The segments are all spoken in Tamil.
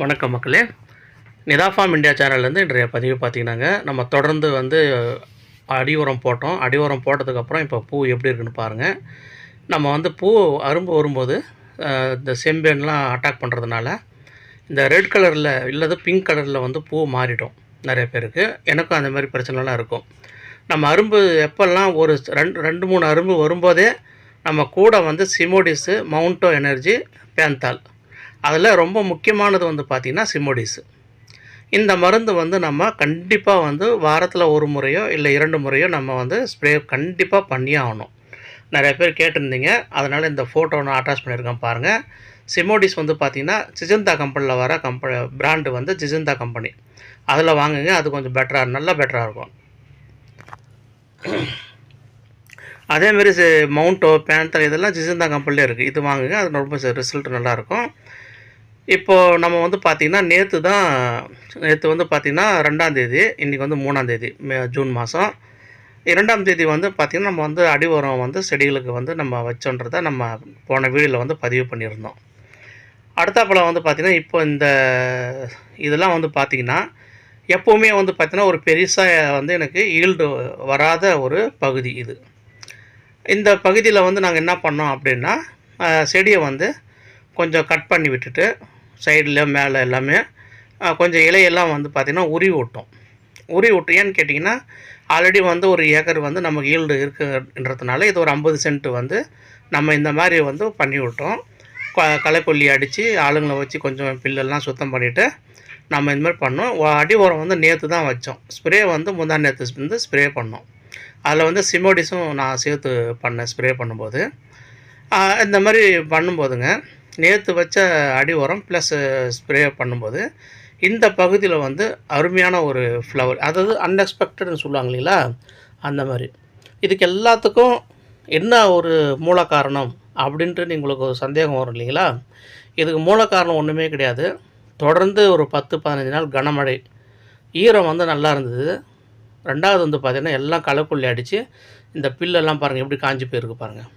வணக்கம் மக்களே. நிதாஃபார்ம் இந்தியா சேனல்லேருந்து இன்றைய பதிவு பார்த்தீங்கன்னாங்க நம்ம தொடர்ந்து வந்து அடி உரம் போட்டோம். அடி உரம் போட்டதுக்கப்புறம் இப்போ பூ எப்படி இருக்குன்னு பாருங்கள் நம்ம வந்து பூ அரும்பு வரும்போது இந்த செம்பேன்லாம் அட்டாக் பண்ணுறதுனால இந்த ரெட் கலரில் இல்லது பிங்க் கலரில் வந்து பூ மாறிடும் நிறைய பேருக்கு. எனக்கும் அந்த மாதிரி பிரச்சனைலாம் இருக்கும். நம்ம அரும்பு எப்போல்லாம் ஒரு ரெண்டு ரெண்டு மூணு அரும்பு வரும்போதே நம்ம கூட வந்து சிமோடிஸு மவுண்டோ எனர்ஜி பேந்தால் அதில் ரொம்ப முக்கியமானது வந்து பார்த்திங்கன்னா சிமோடிஸு. இந்த மருந்து வந்து நம்ம கண்டிப்பாக வந்து வாரத்தில் ஒரு முறையோ இல்லை இரண்டு முறையோ நம்ம வந்து ஸ்ப்ரே கண்டிப்பாக பண்ணியே ஆகணும். நிறைய பேர் கேட்டிருந்தீங்க. அதனால் இந்த ஃபோட்டோ நான் அட்டாச் பண்ணியிருக்கேன் பாருங்கள் சிமோடிஸ் வந்து பார்த்திங்கன்னா சிஜந்தா கம்பெனியில் வர கம்ப பிராண்டு வந்து ஜிஜந்தா கம்பெனி. அதில் வாங்குங்க. அது கொஞ்சம் பெட்டராக நல்லா பெட்டராக இருக்கும். அதேமாரி மவுண்டோ பேந்தர் இதெல்லாம் ஜிஜந்தா கம்பெனிலே இருக்குது இது வாங்குங்க. அது ரொம்ப ரிசல்ட் நல்லாயிருக்கும் இப்போது நம்ம வந்து பார்த்திங்கன்னா நேற்று தான் நேற்று வந்து பார்த்திங்கன்னா ரெண்டாந்தேதி இன்றைக்கி வந்து மூணாந்தேதி மே ஜூன் மாதம் இரண்டாம் தேதி வந்து பார்த்திங்கன்னா நம்ம வந்து அடி உரம் வந்து செடிகளுக்கு வந்து நம்ம வச்சோன்றதை நம்ம போன வீடியோவில் வந்து பதிவு பண்ணியிருந்தோம். அடுத்தாப்புல வந்து பார்த்திங்கன்னா இப்போ இந்த இதெல்லாம் வந்து பார்த்திங்கன்னா எப்போவுமே வந்து பார்த்திங்கன்னா ஒரு பெருசாக வந்து எனக்கு ஈல்டு வராத ஒரு பகுதி இது. இந்த பகுதியில் வந்து நாங்கள் என்ன பண்ணோம் அப்படின்னா செடியை வந்து கொஞ்சம் கட் பண்ணி விட்டுட்டு சைடில் மேலே எல்லாமே கொஞ்சம் இலையெல்லாம் வந்து பார்த்திங்கன்னா உரி விட்டோம் உரி விட்டு ஏன்னு கேட்டிங்கன்னா ஆல்ரெடி வந்து ஒரு ஏக்கர் வந்து நமக்கு ஈல்டு இருக்குன்றதுனால இது ஒரு ஐம்பது சென்ட் வந்து நம்ம இந்த மாதிரி வந்து பண்ணி விட்டோம். க- களைக்கொல்லி அடித்து ஆளுங்களை வச்சு கொஞ்சம் பில்லெல்லாம் சுத்தம் பண்ணிவிட்டு நம்ம இந்த மாதிரி பண்ணோம். அடி உரம் வந்து நேற்று தான் வச்சோம். ஸ்ப்ரே வந்து முந்தா நேற்று வந்து ஸ்ப்ரே பண்ணோம். அதில் வந்து சிமோடிஸும் நான் சேர்த்து பண்ணேன் ஸ்ப்ரே பண்ணும்போது. இந்த மாதிரி பண்ணும்போதுங்க நேற்று வச்ச அடி உரம் ப்ளஸ் ஸ்ப்ரே பண்ணும்போது இந்த பகுதியில் வந்து அருமையான ஒரு ஃப்ளவர் அதாவது அன்எக்ஸ்பெக்டட்னு சொல்லுவாங்க இல்லைங்களா? அந்த மாதிரி. இதுக்கு எல்லாத்துக்கும் என்ன ஒரு மூல காரணம் அப்படின்ட்டு உங்களுக்கு ஒரு சந்தேகம் வரும் இல்லைங்களா? இதுக்கு மூல காரணம் ஒன்றுமே கிடையாது. தொடர்ந்து ஒரு பத்து பதினஞ்சு நாள் கனமழை. ஈரம் வந்து நல்லா இருந்தது. ரெண்டாவது வந்து பார்த்திங்கன்னா எல்லாம் களைக்குள்ளி அடித்து இந்த பில்லெல்லாம் பாருங்கள் எப்படி காஞ்சி போயிருக்கு பாருங்கள்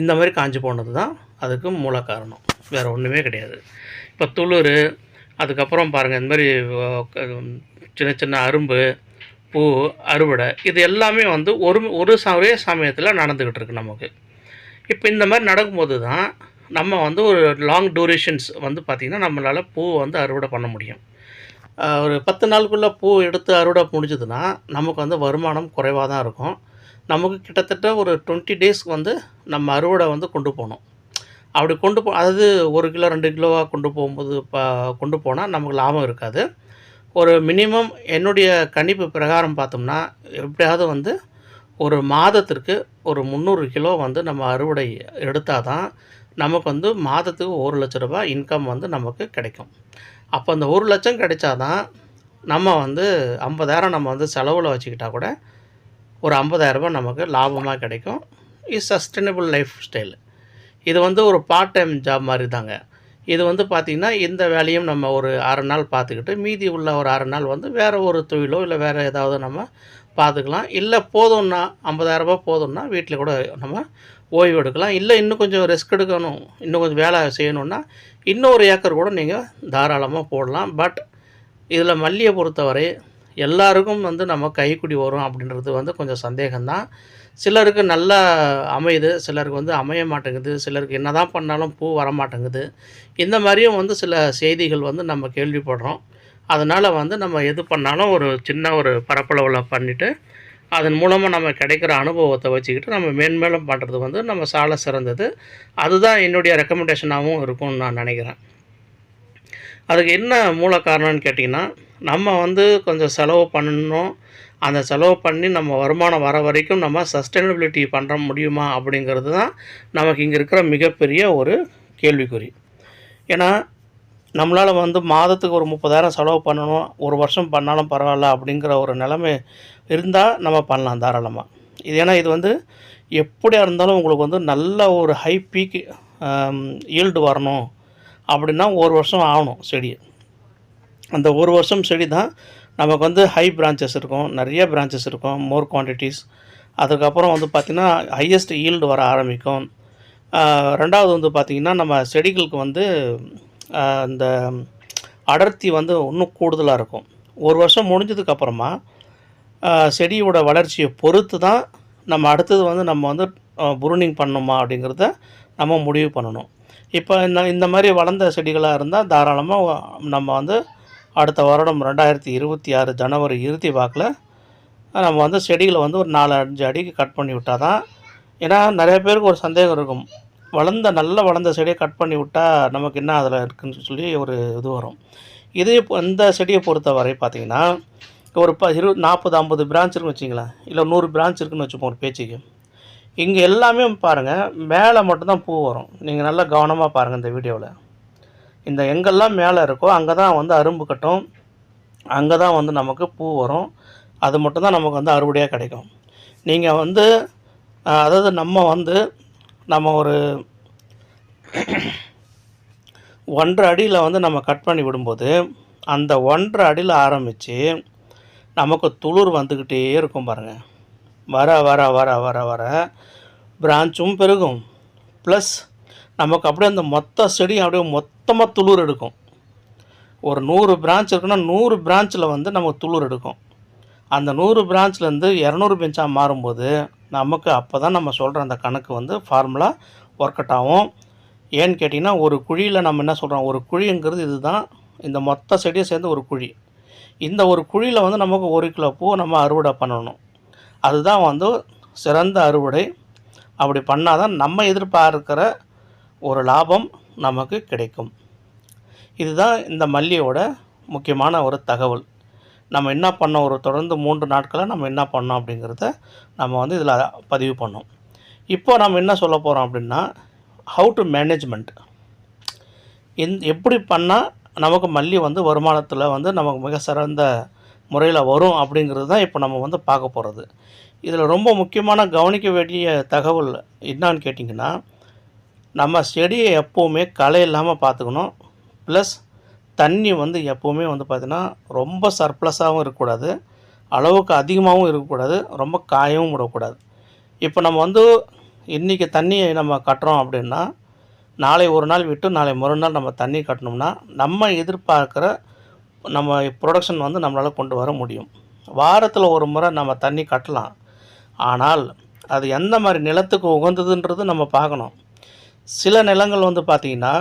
இந்த மாதிரி காஞ்சி போனது தான் அதுக்கு மூல காரணம். வேறு ஒன்றுமே கிடையாது. இப்போ துளிர் அதுக்கப்புறம் பாருங்கள் இந்த மாதிரி சின்ன சின்ன அரும்பு பூ அறுவடை இது எல்லாமே வந்து ஒரு ஒரு ஒரே சமயத்தில் நடந்துக்கிட்டு இருக்கு நமக்கு. இப்போ இந்த மாதிரி நடக்கும்போது தான் நம்ம வந்து ஒரு லாங் டூரேஷன்ஸ் வந்து பார்த்திங்கன்னா நம்மளால் பூ வந்து அறுவடை பண்ண முடியும். ஒரு பத்து நாளுக்குள்ளே பூ எடுத்து அறுவடை முடிஞ்சதுன்னா நமக்கு வந்து வருமானம் குறைவாக தான் இருக்கும். நமக்கு கிட்டத்தட்ட ஒரு டுவெண்ட்டி டேஸ்க்கு வந்து நம்ம அறுவடை வந்து கொண்டு போகணும். அப்படி கொண்டு போ அதாவது ஒரு கிலோ ரெண்டு கிலோவாக கொண்டு போகும்போது ப கொண்டு போனால் நமக்கு லாபம் இருக்காது. ஒரு மினிமம் என்னுடைய கணிப்பு பிரகாரம் பார்த்தோம்னா எப்படியாவது வந்து ஒரு மாதத்திற்கு ஒரு முந்நூறு கிலோ வந்து நம்ம அறுவடை எடுத்தால் தான் நமக்கு வந்து மாதத்துக்கு ஒரு லட்ச ரூபாய் இன்கம் வந்து நமக்கு கிடைக்கும். அப்போ அந்த ஒரு லட்சம் கிடைச்சாதான் நம்ம வந்து ஐம்பதாயிரம் நம்ம வந்து செலவில் வச்சுக்கிட்டால் கூட ஒரு ஐம்பதாயிரரூபா நமக்கு லாபமாக கிடைக்கும். இது சஸ்டைனபிள் லைஃப் ஸ்டைல் இது வந்து ஒரு பார்ட் டைம் ஜாப் மாதிரி தாங்க இது வந்து பார்த்திங்கன்னா இந்த வேலையும் நம்ம ஒரு அரை நாள் பார்த்துக்கிட்டு மீதி உள்ள ஒரு அரை நாள் வந்து வேறு ஒரு தொழிலோ இல்லை வேறு ஏதாவது நம்ம பார்த்துக்கலாம் இல்லை போதும்னா 50000 ரூபாய் போதும்னா வீட்டில் கூட நம்ம ஓய்வு எடுக்கலாம். இல்லை இன்னும் கொஞ்சம் ரிஸ்க் எடுக்கணும் இன்னும் கொஞ்சம் வேலை செய்யணுன்னா இன்னொரு ஏக்கர் கூட நீங்கள் தாராளமாக போடலாம். பட் இதில் மல்லியை பொறுத்தவரை எல்லாருக்கும் வந்து நம்ம கைக்குடி வரும் அப்படின்றது வந்து கொஞ்சம் சந்தேகம்தான். சிலருக்கு நல்லா அமையுது சிலருக்கு வந்து அமைய மாட்டேங்குது சிலருக்கு என்ன தான் பண்ணாலும் பூ வர மாட்டேங்குது. இந்த மாதிரியும் வந்து சில செய்திகள் வந்து நம்ம கேள்விப்படுறோம். அதனால் வந்து நம்ம எது பண்ணாலும் ஒரு சின்ன ஒரு பரப்பளவில் பண்ணிவிட்டு அதன் மூலமாக நம்ம கிடைக்கிற அனுபவத்தை வச்சுக்கிட்டு நம்ம மேன்மேலும் பண்ணுறது வந்து நம்ம சால சிறந்தது. அதுதான் என்னுடைய ரெக்கமெண்டேஷனாகவும் இருக்கும்னு நான் நினைக்கிறேன். அதுக்கு என்ன மூல காரணம்னு கேட்டிங்கன்னா நம்ம வந்து கொஞ்சம் செலவு பண்ணணும். அந்த செலவு பண்ணி நம்ம வருமானம் வர வரைக்கும் நம்ம சஸ்டைனபிலிட்டி பண்ணுற முடியுமா அப்படிங்கிறது தான் நமக்கு இங்கே இருக்கிற மிகப்பெரிய ஒரு கேள்விக்குறி. ஏன்னா நம்மளால் வந்து மாதத்துக்கு ஒரு முப்பதாயிரம் செலவு பண்ணணும். ஒரு வருஷம் பண்ணாலும் பரவாயில்ல அப்படிங்கிற ஒரு நிலைமை இருந்தால் நம்ம பண்ணலாம் தாராளமாக இது ஏன்னா இது வந்து எப்படியா இருந்தாலும் உங்களுக்கு வந்து நல்ல ஒரு ஹை பீக் ஈல்டு வரணும். அப்படின்னா ஒரு வருஷம் ஆகணும் செடியை அந்த ஒரு வருஷம் செடி தான் நமக்கு வந்து ஹை பிரான்ச்சஸ் இருக்கும் நிறைய பிரான்ச்சஸ் இருக்கும் மோர் குவான்டிட்டிஸ் அதுக்கப்புறம் வந்து பார்த்திங்கன்னா ஹையஸ்ட் ஈல்டு வர ஆரம்பிக்கும். ரெண்டாவது வந்து பார்த்திங்கன்னா நம்ம செடிகளுக்கு வந்து அந்த இந்த அடர்த்தி வந்து இன்னும் கூடுதலாக இருக்கும். ஒரு வருஷம் முடிஞ்சதுக்கப்புறமா செடியோட வளர்ச்சியை பொறுத்து தான் நம்ம அடுத்தது வந்து நம்ம வந்து புருனிங் பண்ணணுமா அப்படிங்கிறத நம்ம முடிவு பண்ணணும். இப்போ இந்த இந்த மாதிரி வளர்ந்த செடிகளாக இருந்தால் தாராளமாக நம்ம வந்து அடுத்த வருடம் ரெண்டாயிரத்தி இருபத்தி ஆறு ஜனவரி இறுதி வாக்கில் நம்ம வந்து செடிகளை வந்து ஒரு நாலு அஞ்சு அடிக்கு கட் பண்ணி விட்டால் தான் ஏன்னா நிறைய பேருக்கு ஒரு சந்தேகம் இருக்கும். வளர்ந்த நல்ல வளர்ந்த செடியை கட் பண்ணி விட்டால் நமக்கு என்ன அதில் இருக்குன்னு சொல்லி ஒரு இது வரும். இதே இப்போ இந்த செடியை பொறுத்த வரை ஒரு ப இரு நாற்பது ஐம்பது பிரான்ச் இருக்குன்னு வச்சிங்களேன். இல்லை நூறு பிரான்ச் இருக்குன்னு வச்சுப்போம் ஒரு பேச்சுக்கு. இங்கே எல்லாமே பாருங்கள் மேலே மட்டும்தான் பூ வரும். நீங்கள் நல்லா கவனமாக பாருங்கள் இந்த வீடியோவில். இந்த எங்கெல்லாம் மேலே இருக்கோ அங்கே தான் வந்து அரும்பு கட்டும். அங்கே தான் வந்து நமக்கு பூ வரும். அது மட்டும்தான் நமக்கு வந்து அறுவடையாக கிடைக்கும். நீங்கள் வந்து அதாவது நம்ம வந்து நம்ம ஒரு ஒன்றரை அடியில் வந்து நம்ம கட் பண்ணி விடும்போது அந்த ஒன்றரை அடியில் ஆரம்பித்து நமக்கு துளிர் வந்துக்கிட்டே இருக்கும் பாருங்கள் வர வர வர வர வர பிரான்ச்சும் பெருகும். ப்ளஸ் நமக்கு அப்படியே அந்த மொத்த செடியும் அப்படியே மொத்தமாக துளிர் எடுக்கும். ஒரு நூறு பிரான்ச் இருக்குன்னா நூறு பிரான்ச்சில் வந்து நமக்கு துளிர் எடுக்கும். அந்த நூறு பிரான்ச்லேருந்து இரநூறு பெஞ்சாக மாறும்போது நமக்கு அப்போ தான் நம்ம சொல்கிற அந்த கணக்கு வந்து ஃபார்முலா ஒர்க் அவுட் ஆகும். ஏன்னு கேட்டிங்கன்னா ஒரு குழியில் நம்ம என்ன சொல்கிறோம் ஒரு குழிங்கிறது இதுதான். இந்த மொத்த செடியை சேர்ந்து ஒரு குழி. இந்த ஒரு குழியில் வந்து நமக்கு ஒரு கிலோ பூ நம்ம அறுவடை பண்ணணும். அதுதான் வந்து சிறந்த அறுவடை. அப்படி பண்ணால் தான் நம்ம எதிர்பார்க்கிற ஒரு லாபம் நமக்கு கிடைக்கும். இதுதான் இந்த மல்லியோட முக்கியமான ஒரு தகவல். நம்ம என்ன பண்ணோம்? ஒரு தொடர்ந்து மூன்று நாட்களை நம்ம என்ன பண்ணோம் அப்படிங்கிறத நம்ம வந்து இதில் பதிவு பண்ணோம். இப்போ நம்ம என்ன சொல்ல போகிறோம் அப்படின்னா ஹவு டு மேனேஜ்மெண்ட் எந் எப்படி பண்ணால் நமக்கு மல்லி வந்து வருமானத்தில் வந்து நமக்கு மிக சிறந்த முறையில் வரும் அப்படிங்கிறது தான் இப்போ நம்ம வந்து பார்க்க போகிறது இதில் ரொம்ப முக்கியமான கவனிக்க வேண்டிய தகவல் என்னான்னு கேட்டிங்கன்னா நம்ம செடியை எப்போவுமே களை இல்லாமல் பார்த்துக்கணும். ப்ளஸ் தண்ணி வந்து எப்போவுமே வந்து பார்த்திங்கன்னா ரொம்ப சர்ப்ளஸாகவும் இருக்கக்கூடாது. அளவுக்கு அதிகமாகவும் இருக்கக்கூடாது. ரொம்ப காயவும் விடக்கூடாது. இப்போ நம்ம வந்து இன்றைக்கி தண்ணியை நம்ம கட்டுறோம் அப்படின்னா நாளை ஒரு நாள் விட்டு நாளை மறுநாள் நம்ம தண்ணி கட்டினோம்னா நம்ம எதிர்பார்க்குற நம்ம ப்ரொடக்ஷன் வந்து நம்மளால் கொண்டு வர முடியும். வாரத்தில் ஒரு முறை நம்ம தண்ணி கட்டலாம். ஆனால் அது எந்த மாதிரி நிலத்துக்கு உகந்ததுன்றது நம்ம பார்க்கணும். சில நிலங்கள் வந்து பார்த்திங்கன்னா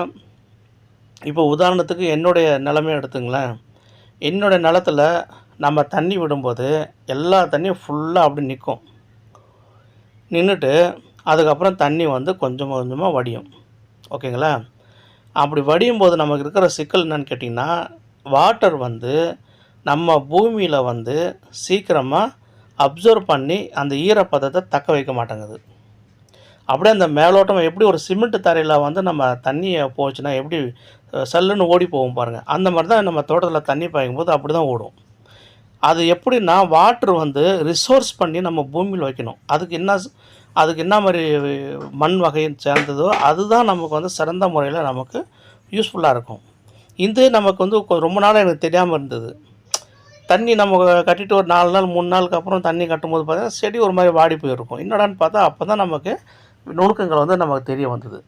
இப்போ உதாரணத்துக்கு என்னுடைய நிலமே எடுத்துங்களேன். என்னுடைய நிலத்துல நம்ம தண்ணி விடும்போது எல்லா தண்ணியும் ஃபுல்லாக அப்படி நிற்கும் நின்றுட்டு அதுக்கப்புறம் தண்ணி வந்து கொஞ்சம் கொஞ்சமாக வடியும். ஓகேங்களா? அப்படி வடியும் போது நமக்கு இருக்கிற சிக்கல் என்னன்னு கேட்டிங்கன்னா வாட்டர் வந்து நம்ம பூமியில் வந்து சீக்கிரமாக அப்சர்வ் பண்ணி அந்த ஈரப்பதத்தை தக்க வைக்க மாட்டேங்குது. அப்படியே அந்த மேலோட்டம் எப்படி ஒரு சிமெண்ட் தரையில் வந்து நம்ம தண்ணியை போச்சுன்னா எப்படி சல்லுன்னு ஓடி போகும் பாருங்கள் அந்த மாதிரி தான் நம்ம தோட்டத்தில் தண்ணி பாய்க்கும் போது அப்படி தான் ஓடும். அது எப்படின்னா வாட்ரு வந்து ரிசோர்ஸ் பண்ணி நம்ம பூமியில் வைக்கணும். அதுக்கு என்ன அதுக்கு என்ன மாதிரி மண் வகையின் சேர்ந்ததோ அதுதான் நமக்கு வந்து சிறந்த முறையில் நமக்கு யூஸ்ஃபுல்லாக இருக்கும். இது நமக்கு வந்து ரொம்ப நாள் எனக்கு தெரியாமல் இருந்தது. தண்ணி நம்ம கட்டிட்டு ஒரு நாலு நாள் மூணு நாளுக்கு அப்புறம் தண்ணி கட்டும்போது பார்த்தீங்கன்னா செடி ஒரு மாதிரி வாடி போயிருக்கும். என்னடான்னு பார்த்தா அப்போ தான் நமக்கு நுணுக்கங்கள் வந்து நமக்கு தெரிய வந்தது.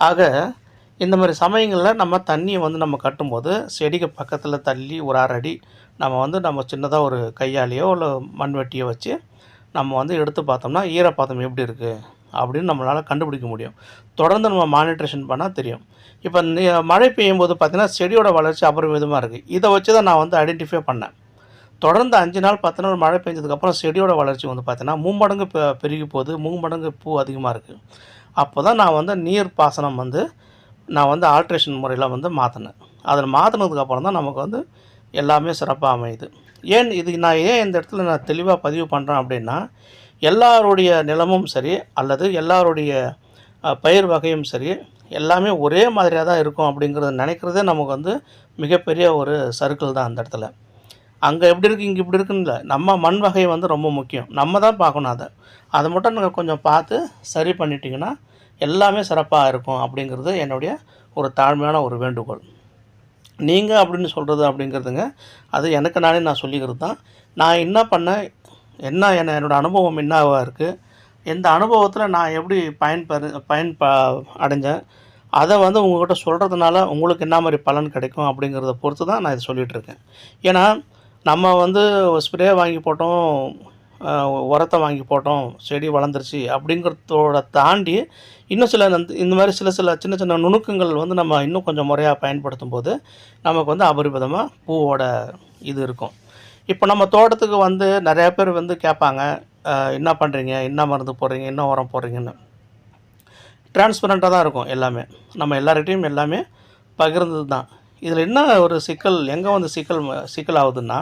ஆக இந்த மாதிரி சமயங்களில் நம்ம தண்ணியை வந்து நம்ம கட்டும்போது செடிக்கு பக்கத்தில் தள்ளி ஒரு அரடி நம்ம வந்து நம்ம சின்னதாக ஒரு கையாலேயோ இல்லை மண்வெட்டியோ வச்சு நம்ம வந்து எடுத்து பார்த்தோம்னா ஈரப்பாதம் எப்படி இருக்குது அப்படின்னு நம்மளால் கண்டுபிடிக்க முடியும். தொடர்ந்து நம்ம மானிட்ரேஷன் பண்ணால் தெரியும். இப்போ மழை பெய்யும் போது பார்த்தீங்கன்னா செடியோட வளர்ச்சி அபரிமிதமாக இருக்குது இதை வச்சு தான் நான் வந்து ஐடென்டிஃபை பண்ணேன். தொடர்ந்து அஞ்சு நாள் பத்து நாள் மழை பெஞ்சதுக்கப்புறம் செடியோட வளர்ச்சி வந்து பார்த்தீங்கன்னா மும்மடங்கு பெருகி போகுது. மும்மடங்கு பூ அதிகமாக இருக்குது அப்போ தான் நான் வந்து நீர் பாசனம் வந்து நான் வந்து ஆல்ட்ரேஷன் முறையில் வந்து மாற்றினேன் அதில் மாற்றினதுக்கப்புறம் தான் நமக்கு வந்து எல்லாமே சிறப்பாக அமையுது. ஏன் இது நான் ஏன் இந்த இடத்துல நான் தெளிவாக பதிவு பண்ணுறேன் அப்படின்னா எல்லாருடைய நிலமும் சரி அல்லது எல்லாருடைய பயிர் வகையும் சரி எல்லாமே ஒரே மாதிரியாக தான் இருக்கும் அப்படிங்கிறத நினைக்கிறதே நமக்கு வந்து மிகப்பெரிய ஒரு சர்க்கிள் தான் அந்த இடத்துல. அங்கே எப்படி இருக்குது இங்கே இப்படி இருக்குன்னு இல்லை. நம்ம மண் வகை வந்து ரொம்ப முக்கியம். நம்ம தான் பார்க்கணும் அதை. அதை மட்டும் நீங்கள் கொஞ்சம் பார்த்து சரி பண்ணிட்டீங்கன்னா எல்லாமே சிறப்பாக இருக்கும் அப்படிங்கிறது என்னுடைய ஒரு தாழ்மையான ஒரு வேண்டுகோள். நீங்கள் அப்படின்னு சொல்கிறது அப்படிங்கிறதுங்க அது எனக்கு நானே நான் சொல்லிக்கிறது தான். நான் என்ன பண்ணேன் என்ன என்ன என்னோடய அனுபவம் என்னவாக இருக்குது எந்த அனுபவத்தில் நான் எப்படி பயன்பெறு பயன் ப அடைஞ்சேன் அதை வந்து உங்கள்கிட்ட சொல்கிறதுனால உங்களுக்கு என்ன மாதிரி பலன் கிடைக்கும் அப்படிங்கிறத பொறுத்து தான் நான் இதை சொல்லிகிட்ருக்கேன் ஏன்னா நம்ம வந்து ஸ்ப்ரே வாங்கி போட்டோம் உரத்தை வாங்கி போட்டோம் செடி வளர்ந்துருச்சு அப்படிங்கிறதோட தாண்டி இன்னும் சில இந்த- இந்த மாதிரி சில சில சின்ன சின்ன நுணுக்கங்கள் வந்து நம்ம இன்னும் கொஞ்சம் முறையாக பயன்படுத்தும் போது நமக்கு வந்து அபரிமிதமாக பூவோட இது இருக்கும். இப்போ நம்ம தோட்டத்துக்கு வந்து நிறையா பேர் வந்து கேட்பாங்க என்ன பண்ணுறீங்க என்ன மருந்து போடுறீங்க? என்ன உரம் போடுறீங்கன்னு? டிரான்ஸ்பரண்ட்டாக தான் இருக்கும் எல்லாமே. நம்ம எல்லார்கிட்டையும் எல்லாமே பகிர்ந்தது தான் இதில் என்ன ஒரு சிக்கல் எங்கே வந்து சிக்கல் சிக்கல் ஆகுதுன்னா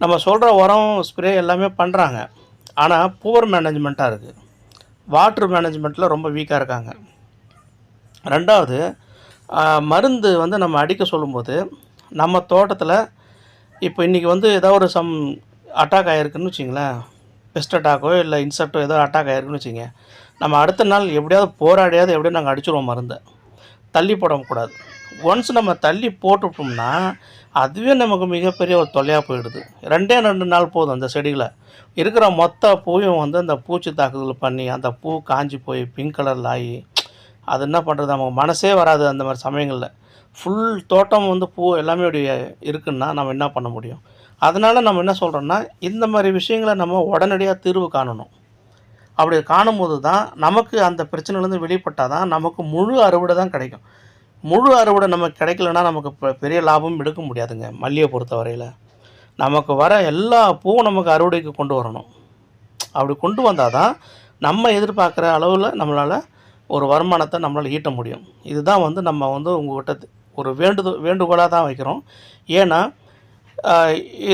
நம்ம சொல்கிற உரம் ஸ்ப்ரே எல்லாமே பண்ணுறாங்க ஆனால் புவர் மேனேஜ்மெண்ட்டாக இருக்குது வாட்ரு மேனேஜ்மெண்ட்டில் ரொம்ப வீக்காக இருக்காங்க. ரெண்டாவது மருந்து வந்து நம்ம அடிக்க சொல்லும்போது நம்ம தோட்டத்தில் இப்போ இன்றைக்கி வந்து ஏதோ ஒரு சம் அட்டாக் ஆகிருக்குன்னு வச்சிங்களேன். பெஸ்ட் அட்டாக்கோ இல்லை இன்செக்டோ ஏதோ அட்டாக் ஆகிருக்குன்னு வச்சிங்க. நம்ம அடுத்த நாள் எப்படியாவது போராடியாவது எப்படியும் நாங்கள் அடிச்சிடுவோம் மருந்தை. தள்ளி போடக்கூடாது ஒன்ஸ் நம்ம தள்ளி போட்டுட்டோம்னா அதுவே நமக்கு மிகப்பெரிய ஒரு தொல்லையாக போயிடுது. ரெண்டே ரெண்டு நாள் போதும் அந்த செடிகளை. இருக்கிற மொத்த பூவும் வந்து அந்த பூச்சி தாக்குதல் பண்ணி அந்த பூ காஞ்சி போய் பிங்க் கலரில் ஆகி அது என்ன பண்ணுறது நமக்கு மனசே வராது அந்த மாதிரி சமயங்களில். ஃபுல் தோட்டம் வந்து பூ எல்லாமே அப்படி இருக்குன்னா நம்ம என்ன பண்ண முடியும்? அதனால் நம்ம என்ன சொல்கிறோன்னா இந்த மாதிரி விஷயங்களை நம்ம உடனடியாக தீர்வு காணணும். அப்படி காணும்போது தான் நமக்கு அந்த பிரச்சனையிலேருந்து வெளிப்பட்டால் தான் நமக்கு முழு அறுவடை தான் கிடைக்கும். முழு அறுவடை நமக்கு கிடைக்கலன்னா நமக்கு பெரிய லாபம் எடுக்க முடியாதுங்க மல்லியை பொறுத்த வரையில். நமக்கு வர எல்லா பூவும் நமக்கு அறுவடைக்கு கொண்டு வரணும். அப்படி கொண்டு வந்தால் தான் நம்ம எதிர்பார்க்குற அளவில் நம்மளால் ஒரு வருமானத்தை நம்மளால் ஈட்ட முடியும். இதுதான் வந்து நம்ம வந்து உங்கள்கிட்ட ஒரு வேண்டுதோ வேண்டுகோளாக தான் வைக்கிறோம். ஏன்னா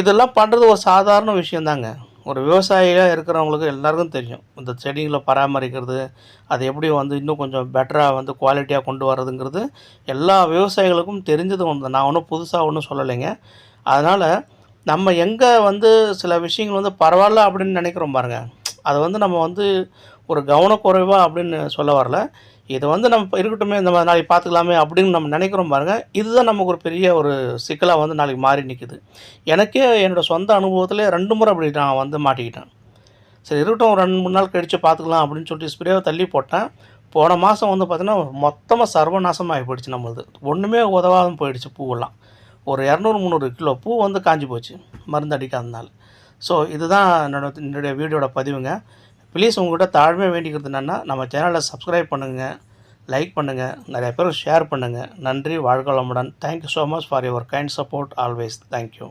இதெல்லாம் பண்ணுறது ஒரு சாதாரண விஷயந்தாங்க ஒரு விவசாயியாக இருக்கிறவங்களுக்கு எல்லாருக்கும் தெரியும். இந்த செடிகளை பராமரிக்கிறது அது எப்படி வந்து இன்னும் கொஞ்சம் பெட்டராக வந்து குவாலிட்டியாக கொண்டு வர்றதுங்கிறது எல்லா விவசாயிகளுக்கும் தெரிஞ்சது ஒன்று நான் ஒன்றும் புதுசாக ஒன்றும் சொல்லலைங்க. அதனால் நம்ம எங்கே வந்து சில விஷயங்கள் வந்து பரவாயில்ல அப்படின்னு நினைக்கிறோம் பாருங்கள் அதை வந்து நம்ம வந்து ஒரு கவனக்குறைவாக அப்படின்னு சொல்ல வரல. இது வந்து நம்ம இருக்கட்டுமே இந்த மாதிரி நாளைக்கு பார்த்துக்கலாமே அப்படின்னு நம்ம நினைக்கிறோம் பாருங்கள் இதுதான் நமக்கு ஒரு பெரிய ஒரு சிக்கலாக வந்து நாளைக்கு மாறி நிற்குது எனக்கே என்னோடய சொந்த அனுபவத்தில் ரெண்டு முறை அப்படி நான் வந்து மாட்டிக்கிட்டேன். சரி இருக்கட்டும் ஒரு ரெண்டு மூணு நாள் கழித்து பார்த்துக்கலாம் அப்படின்னு சொல்லிட்டு ஸ்ப்ரேவை தள்ளி போட்டேன். போன மாதம் வந்து பார்த்திங்கன்னா மொத்தமாக சர்வநாசமாக போயிடுச்சு நம்மளது. ஒன்றுமே உதவாமல் போயிடுச்சு பூவெல்லாம். ஒரு இரநூறு முந்நூறு கிலோ பூ வந்து காஞ்சி போச்சு மருந்து அடிக்காதனால ஸோ இதுதான் என்னோட என்னுடைய வீடியோட பதிவுங்க. ப்ளீஸ் உங்கள்கிட்ட தாழ்மையாக வேண்டிக்கிறது என்னென்னா நம்ம சேனலை சப்ஸ்கிரைப் பண்ணுங்கள் லைக் பண்ணுங்கள் நிறைய பேருக்கு ஷேர் பண்ணுங்கள் நன்றி வாழ்க வளமுடன். Thank you so much for your kind support always thank you